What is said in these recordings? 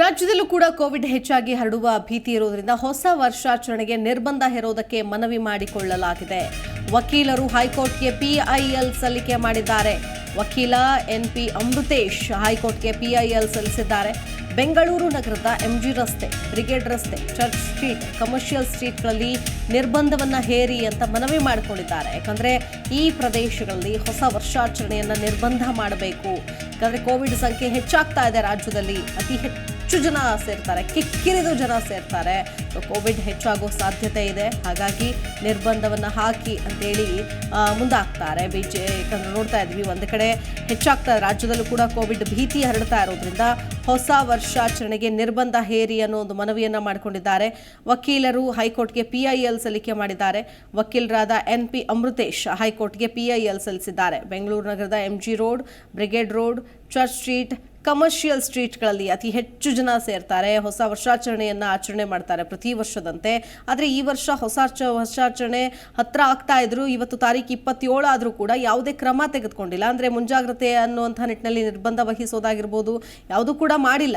ರಾಜ್ಯದಲ್ಲೂ ಕೂಡ ಕೋವಿಡ್ ಹೆಚ್ಚಾಗಿ ಹರಡುವ ಭೀತಿ ಇರುವುದರಿಂದ ಹೊಸ ವರ್ಷಾಚರಣೆಗೆ ನಿರ್ಬಂಧ ಹೇರೋದಕ್ಕೆ ಮನವಿ ಮಾಡಿಕೊಳ್ಳಲಾಗಿದೆ. ವಕೀಲರು ಹೈಕೋರ್ಟ್ಗೆ ಪಿಐಎಲ್ ಸಲ್ಲಿಕೆ ಮಾಡಿದ್ದಾರೆ. ವಕೀಲ ಎನ್ಪಿ ಅಮೃತೇಶ್ ಹೈಕೋರ್ಟ್ಗೆ ಪಿಐಎಲ್ ಸಲ್ಲಿಸಿದ್ದಾರೆ. ಬೆಂಗಳೂರು ನಗರದ ಎಂಜಿ ರಸ್ತೆ, ಬ್ರಿಗೇಡ್ ರಸ್ತೆ, ಚರ್ಚ್ ಸ್ಟ್ರೀಟ್, ಕಮರ್ಷಿಯಲ್ ಸ್ಟ್ರೀಟ್ಗಳಲ್ಲಿ ನಿರ್ಬಂಧವನ್ನು ಹೇರಿ ಅಂತ ಮನವಿ ಮಾಡಿಕೊಂಡಿದ್ದಾರೆ. ಯಾಕಂದರೆ ಈ ಪ್ರದೇಶಗಳಲ್ಲಿ ಹೊಸ ವರ್ಷಾಚರಣೆಯನ್ನು ನಿರ್ಬಂಧ ಮಾಡಬೇಕು. ಯಾಕಂದರೆ ಕೋವಿಡ್ ಸಂಖ್ಯೆ ಹೆಚ್ಚಾಗ್ತಾ ಇದೆ ರಾಜ್ಯದಲ್ಲಿ, ಅತಿ ಹೆಚ್ಚು ಜನ ಸೇರ್ತಾರೆ ಕಿಕ್ಕಿರಿದು ಜನ ಸೇರ್ತಾರೆ. ಕೋವಿಡ್ ಹೆಚ್ಚಾಗೋ ಸಾಧ್ಯತೆ ಇದೆ. ಹಾಗಾಗಿ ನಿರ್ಬಂಧವನ್ನು ಹಾಕಿ ಅಂತೇಳಿ ಮುಂದಾಗ್ತಾರೆ. ಬಿ ಜೆ ಯಾಕಂದ್ರೆ ನೋಡ್ತಾ ಇದ್ವಿ, ಒಂದು ಕಡೆ ಹೆಚ್ಚಾಗ್ತಾ ರಾಜ್ಯದಲ್ಲೂ ಕೂಡ ಕೋವಿಡ್ ಭೀತಿ ಹರಡ್ತಾ ಇರೋದ್ರಿಂದ ಹೊಸ ವರ್ಷಾಚರಣೆಗೆ ನಿರ್ಬಂಧ ಹೇರಿ ಅನ್ನೋ ಒಂದು ಮನವಿಯನ್ನು ಮಾಡಿಕೊಂಡಿದ್ದಾರೆ. ವಕೀಲರು ಹೈಕೋರ್ಟ್ಗೆ ಪಿಐಎಲ್ ಸಲ್ಲಿಕೆ ಮಾಡಿದ್ದಾರೆ. ವಕೀಲರಾದ ಎನ್ ಪಿ ಅಮೃತೇಶ್ ಹೈಕೋರ್ಟ್ಗೆ ಪಿಐಎಲ್ ಸಲ್ಲಿಸಿದ್ದಾರೆ. ಬೆಂಗಳೂರು ನಗರದ MG Road Brigade Road Church Street commercial ಸ್ಟ್ರೀಟ್ಗಳಲ್ಲಿ ಅತಿ ಹೆಚ್ಚು ಜನ ಸೇರ್ತಾರೆ. ಹೊಸ ವರ್ಷಾಚರಣೆಯನ್ನು ಆಚರಣೆ ಮಾಡ್ತಾರೆ ಪ್ರತಿ ವರ್ಷದಂತೆ. ಆದರೆ ಈ ವರ್ಷ ಹೊಸ ವರ್ಷಾಚರಣೆ ಹತ್ರ ಆಗ್ತಾ ಇದ್ರು. ಇವತ್ತು ತಾರೀಕು ಇಪ್ಪತ್ತೇಳು ಆದರೂ ಕೂಡ ಯಾವುದೇ ಕ್ರಮ ತೆಗೆದುಕೊಂಡಿಲ್ಲ. ಅಂದರೆ ಮುಂಜಾಗ್ರತೆ ಅನ್ನುವಂಥ ನಿಟ್ಟಿನಲ್ಲಿ ನಿರ್ಬಂಧ ವಹಿಸೋದಾಗಿರ್ಬೋದು, ಯಾವುದೂ ಕೂಡ ಮಾಡಿಲ್ಲ.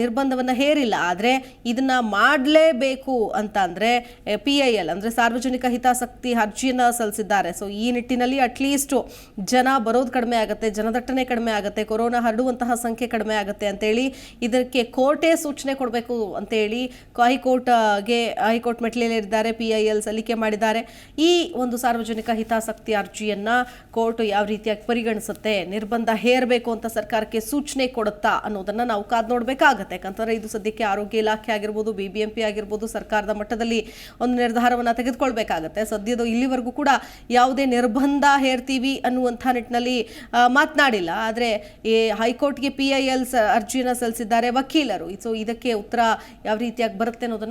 ನಿರ್ಬಂಧವನ್ನು ಹೇರಿಲ್ಲ. ಆದರೆ ಇದನ್ನು ಮಾಡಲೇಬೇಕು ಅಂತ ಅಂದರೆ ಪಿ ಐ ಎಲ್, ಅಂದರೆ ಸಾರ್ವಜನಿಕ ಹಿತಾಸಕ್ತಿ ಅರ್ಜಿಯನ್ನು ಸಲ್ಲಿಸಿದ್ದಾರೆ. ಸೊ ಈ ನಿಟ್ಟಿನಲ್ಲಿ ಅಟ್ಲೀಸ್ಟ್ ಜನ ಬರೋದು ಕಡಿಮೆ ಆಗುತ್ತೆ, ಜನದಟ್ಟಣೆ ಕಡಿಮೆ ಆಗುತ್ತೆ, ಕೊರೋನಾ ಹರಡುವಂತಹ ಸಂಖ್ಯೆ ಕಡಿಮೆ ಆಗುತ್ತೆ ಅಂತೇಳಿ ಇದಕ್ಕೆ ಕೋರ್ಟೇ ಸೂಚನೆ ಕೊಡಬೇಕು ಅಂತೇಳಿ ಹೈಕೋರ್ಟ್ಗೆ ಹೈಕೋರ್ಟ್ ಮೆಟ್ಲೇರಿದ್ದಾರೆ ಪಿ ಐ ಎಲ್ ಸಲ್ಲಿಕೆ ಮಾಡಿದ್ದಾರೆ. ಈ ಒಂದು ಸಾರ್ವಜನಿಕ ಹಿತಾಸಕ್ತಿ ಅರ್ಜಿಯನ್ನು ಕೋರ್ಟ್ ಯಾವ ರೀತಿಯಾಗಿ ಪರಿಗಣಿಸುತ್ತೆ, ನಿರ್ಬಂಧ ಹೇರಬೇಕು ಅಂತ ಸರ್ಕಾರಕ್ಕೆ ಸೂಚನೆ ಕೊಡುತ್ತಾ ಅನ್ನೋದನ್ನು ನಾವು ಕಾದ್ ನೋಡಬೇಕಾಗತ್ತೆ. ಯಾಕಂತಂದರೆ ಇದು ಸದ್ಯಕ್ಕೆ ಆರೋಗ್ಯ ಇಲಾಖೆ ಆಗಿರ್ಬೋದು ಬಿ ಬಿ ಎಂ ಪಿ ಆಗಿರ್ಬೋದು, ಸರ್ಕಾರದ ಮಟ್ಟದಲ್ಲಿ ಒಂದು ನಿರ್ಧಾರವನ್ನು ತೆಗೆದುಕೊಳ್ಬೇಕಾಗತ್ತೆ. ಸದ್ಯದ ಇಲ್ಲಿವರೆಗೂ ಕೂಡ ಯಾವುದೇ ನಿರ್ಬಂಧ ಹೇರ್ತೀವಿ ಅನ್ನುವಂಥ ನಿಟ್ಟಿನಲ್ಲಿ ಮಾತನಾಡಿಲ್ಲ. ಆದರೆ ಈ ಹೈಕೋರ್ಟ್ಗೆ ಪಿ ಐ ಎಲ್ ಅರ್ಜಿಯನ್ನು ಸಲ್ಲಿಸಿದ್ದಾರೆ ವಕೀಲರು. ಸೊ ಇದಕ್ಕೆ ಉತ್ತರ ಯಾವ ರೀತಿಯಾಗಿ ಬರುತ್ತೆ